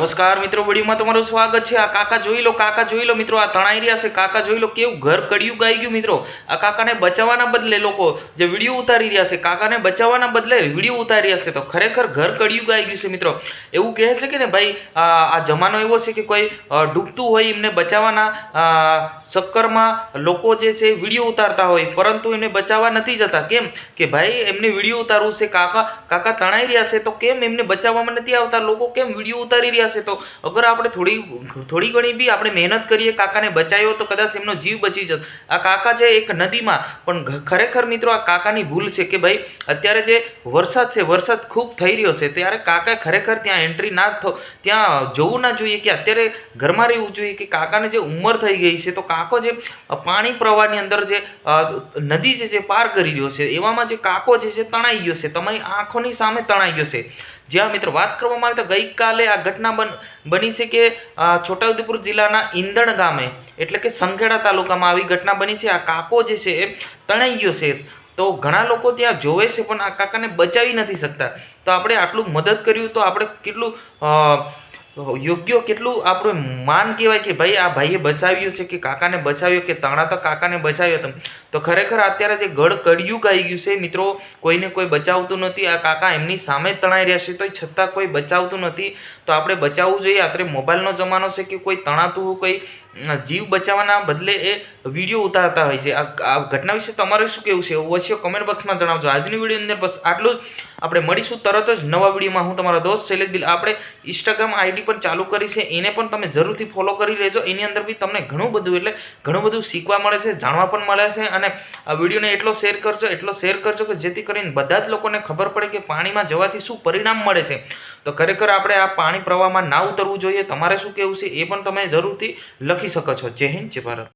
નમસ્કાર મિત્રો, વિડીયોમાં તમારું સ્વાગત છે. આ કાકા જોઈ લો, કાકા જોઈ લો મિત્રો, આ તણાઈ રહ્યા છે. કાકા જોઈ લો કેવું ઘર કડિયું ગાઈ ગયું મિત્રો. આ કાકાને બચાવવાના બદલે લોકો જે વીડિયો ઉતારી રહ્યા છે, કાકાને બચાવવાના બદલે વીડિયો ઉતારી રહ્યા છે. તો ખરેખર ઘર કડિયું ગાઈ ગયું છે મિત્રો. એવું કહે છે કે ને ભાઈ, આ જમાનો એવો છે કે કોઈ ડૂબતું હોય એમને બચાવવાના ચક્કરમાં લોકો જે છે વીડિયો ઉતારતા હોય, પરંતુ એમને બચાવવા નથી જતા. કેમ? કે ભાઈ, એમને વીડિયો ઉતારવું છે. કાકા કાકા તણાઈ રહ્યા છે. તો કેમ એમને બચાવવામાં નથી આવતા? લોકો કેમ વીડિયો ઉતારી રહ્યા છે તો અગર આપણે થોડી થોડી ઘણી બી આપણે મહેનત કરીએ, કાકાને બચાવ્યો તો કદાચ એમનો જીવ બચી જત. આ કાકા છે એક નદીમાં, પણ ખરેખર મિત્રો આ કાકાની ભૂલ છે કે ભાઈ, અત્યારે જે વરસાદ છે, વરસાદ ખૂબ થઈ રહ્યો છે, ત્યારે કાકા ખરેખર ત્યાં એન્ટ્રી ના થો, ત્યાં જોવું ના જોઈએ કે અત્યારે ઘરમાં રહેવું જોઈએ કે કાકાને જે ઉંમર થઈ ગઈ છે, તો કાકો જે પાણી પ્રવાહની અંદર જે નદી નદી જે છે, પાર કરી રહ્યો છે, એવામાં જે કાકો જે છે, તણાઈ ગયો છે, તમારી આંખોની સામે તણાઈ ગયો છે. જ્યાં મિત્રો વાત કરવામાં આવે તો ગઈકાલે આ ઘટના બન, બની છે કે છોટાઉદેપુર જિલ્લાના ઈંધણ ગામે, એટલે કે સંખેડા તાલુકામાં આવી ઘટના બની છે. આ કાકો જે છે એ તણાઈ ગયો છે. તો ઘણા લોકો ત્યાં જોવે છે, પણ આ કાકાને બચાવી નથી શકતા. તો આપણે આટલું મદદ કર્યું તો આપણે કેટલું યોગ્ય કેટલું આપણું માન કહેવાય કે ભાઈ આ ભાઈએ બચાવ્યું છે કે કાકાને બચાવ્યો કે તણા તો કાકાને બચાવ્યો તમે? તો ખરેખર અત્યારે જે ગળ કડિયું ગાઈ ગયું છે મિત્રો, કોઈને કોઈ બચાવતું નથી, આ કાકા એમની સામે તણાઈ રહ્યા છે તો છતાં કોઈ બચાવતું નથી. તો આપણે બચાવવું જોઈએ, અત્યારે મોબાઈલનો જમાનો છે કે કોઈ તણાતું કોઈ જીવ બચાવવાના બદલે એ વીડિયો ઉતારતા હોય છે. આ ઘટના વિશે તમારે શું કહેવું છે? અવશ્ય કમેન્ટ બોક્સમાં જણાવજો. આજની વિડીયોની અંદર બસ આટલું જ. આપણે મળીશું તરત જ નવા વિડીયોમાં. હું તમારા દોસ્ત શૈલેષ બિલ. આપણે ઇન્સ્ટાગ્રામ આઈડી પણ ચાલુ કરી છે, એને પણ તમે જરૂરથી ફોલો કરી લેજો. એની અંદર બી તમને ઘણું બધું એટલે ઘણું બધું શીખવા મળે છે, જાણવા પણ મળે છે અને આ વિડીયોને એટલો શેર કરજો, એટલો શેર કરજો કે જેથી કરીને બધા જ લોકોને ખબર પડે કે પાણીમાં જવાથી શું પરિણામ મળે છે. તો ખરેખર આપણે આ પાણી પ્રવાહમાં ના ઉતરવું જોઈએ. તમારે શું કહેવું છે એ પણ તમે જરૂરથી લખી શકો છો. જય હિન્દ, જય ભારત.